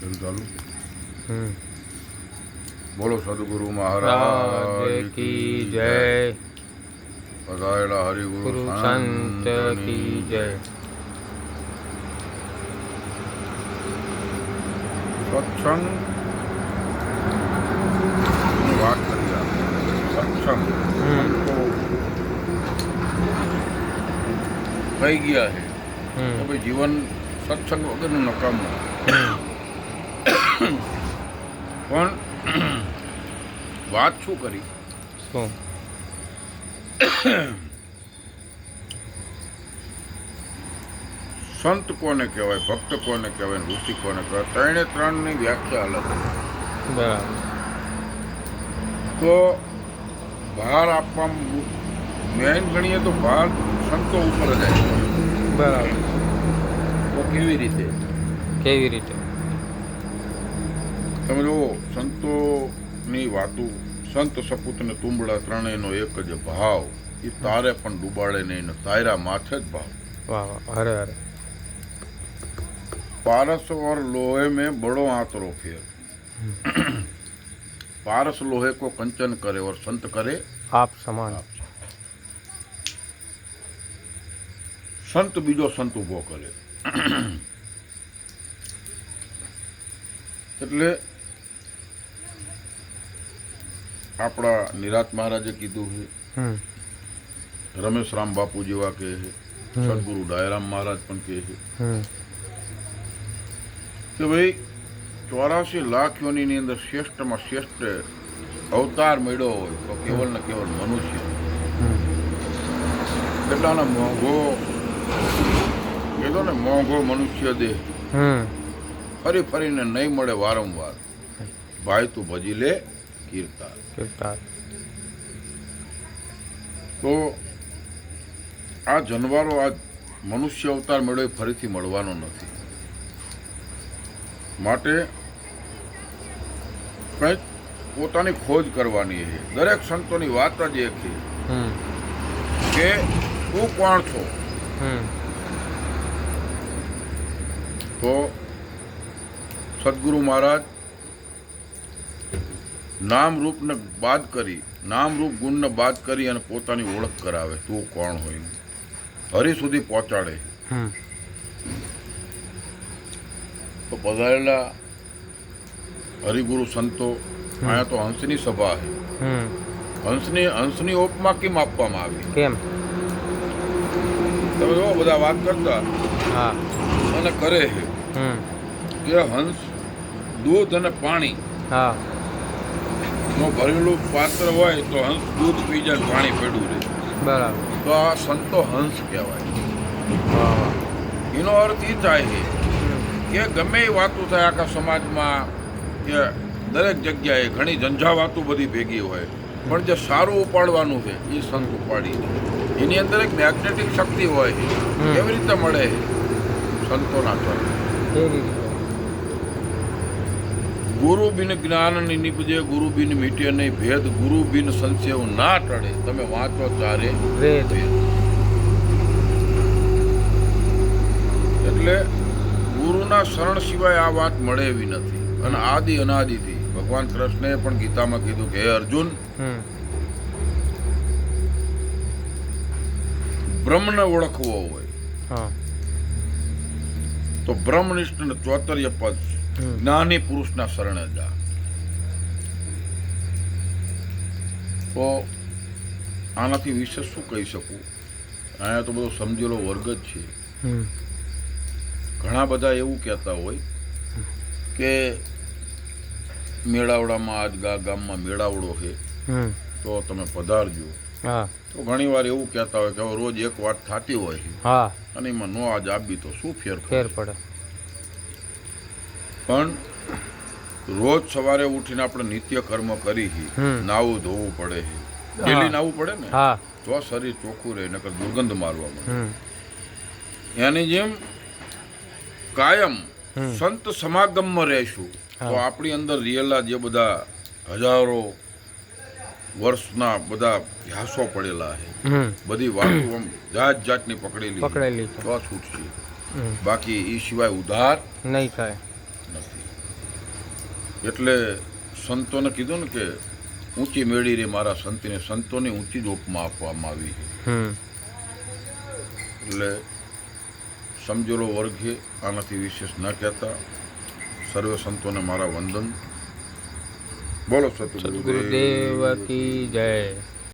બધું બોલો સદગુરુ રાજ મહારાજ કી જય. પધારેલા હરિગુરુ ગુરુ સંત કી જય. સત્સંગ વાત કરી સત્સંગ હમ. થઈ ગયા છે. હમ. ભાઈ જીવન સત્સંગ વગરનું નકામું. પણ વાત શું કરી? શું? સંત કોને કહેવાય ભક્ત કોને કહેવાય ઋષિ કોને કહેવાય ત્રણે ત્રણની વ્યાખ્યા અલગ બરાબર. તો ભાર આપવામાં મેન ગણીએ તો ભાર સંતો ઉપર જાય. બરાબર. તો કેવી રીતે? કેવી રીતે? તમે જુઓ સંતોની વાતો સંત સપૂત ને તુંબડા ત્રણેયનો એક જ ભાવ એ તારે પણ ડૂબાડે નહીં ને તારા માથે જ ભાવ. અરે અરે. પારસ ઓર લોહે મેં બડો આંતરો ફેર. પારસ લોહે કો કંચન કરે ઓર સંત કરે આપ સમાન. સંત બીજો સંત ઊભો કરે. એટલે આપણા નિરાત મહારાજે કીધું છે. રમેશ રામ બાપુ જેવા કહે છે. સદગુરુ ડાયરામ મહારાજ પણ કહે છે. કે ભાઈ ચોરાસી લાખ યોનીની અંદર શ્રેષ્ઠમાં શ્રેષ્ઠ અવતાર મળ્યો હોય તો કેવલ ને કેવલ મનુષ્ય. કેટલાનો મોંઘો કીધો ને મોંઘો મનુષ્ય દેહ હમ. ફરી ફરીને નહીં મળે વારંવાર. ભાઈ તું ભજી લે કીર્તા કીર્તાર તો આ જનવારો આ મનુષ્ય અવતાર મેળવે ફરીથી મળવાનો નથી. માટે કંઈક પોતાની ખોજ કરવાની છે. દરેક સંતોની વાત જ એક છે. કે તું કોણ છો? તો સદગુરુ મહારાજ નામ રૂપને બાદ કરી નામ રૂપ ગુણને બાદ કરી અને પોતાની ઓળખ કરાવે. તું કોણ હોય? હરિ સુધી પહોંચાડે. તો પધારેલા હરિગુરુ સંતો અહીંયા તો હંસની સભા છે. હમ. હંસની હંસની ઓપમાં કેમ આપવામાં આવી? કેમ? તમે જો બધા વાત કરતા હા. અને કરે છે કે હંસ દૂધ અને પાણી હા. નું ભરેલું પાત્ર હોય તો હંસ દૂધ પી જાય પાણી પડ્યું રહે. બરાબર. તો આ સંતો હંસ કહેવાય. એનો અર્થ એ થાય છે કે ગમે એ વાતું થાય આખા સમાજમાં કે દરેક જગ્યાએ ઘણી ઝંઝાવાતું બધી ભેગી હોય પણ જે સારું ઉપાડવાનું છે એ સંત ઉપાડી એની અંદર એક મેગ્નેટિક શક્તિ હોય કેવી રીતે મળે સંતોના ચરણ ગુરુ બિન જ્ઞાન નીપજે ગુરુ બિન મીટે નહીં ભેદ ગુરુ બિન સંશય ના ટળે. તમે વાંચો ચારે. એટલે ગુરુના શરણ સિવાય આ વાત મળે એવી નથી. અને આદિ અનાદિથી. ભગવાન કૃષ્ણએ પણ ગીતામાં કીધું કે હે અર્જુન હમ. બ્રહ્મને ઓળખવો હોય. હા. તો બ્રહ્મનિષ્ઠ ચોતર્ય પદ જ્ઞાની પુરુષના શરણે જા. તો આનાથી વિશે શું કહી શકું? અહીંયા તો બધો સમજેલો વર્ગ જ છે. ઘણા બધા એવું કહેતા હોય કે મેળાવડામાં આજ ગા ગામમાં મેળાવડો છે તો તમે પધારજો. તો ઘણી વાર એવું કહેતા હોય કે રોજ એક વાત થતી હોય. અને એમાં નો આજ આપી તો શું ફેર ફેર પડે? પણ રોજ સવારે ઉઠીને આપણે નિત્ય કર્મ કરી નાવું ધોવું પડે. ડેલી નાવું પડે ને? તો શરીર ચોખ્ખું રહે નકર દુર્ગંધ મારવા મળે એની જેમ કાયમ. સંત સમાગમમાં રહેશું તો આપણી અંદર રિયેલા જે બધા હજારો વર્ષના બધા ધ્યાસો પડેલા છે. બધી વાતો જાત જાતની પકડેલી. પકડેલી તો છૂટશે. બાકી એ સિવાય ઉધાર નહીં થાય. એટલે સંતોને કીધું ને કે ઊંચી મેળી રે મારા સંતને સંતોની ઊંચી જ ઉપમા આપવામાં આવી છે. એટલે સમજેલો વર્ગ છે આનાથી વિશેષ ન કહેતા. સર્વે સંતોને મારા વંદન. બોલો સતગુરુદેવ કી જય.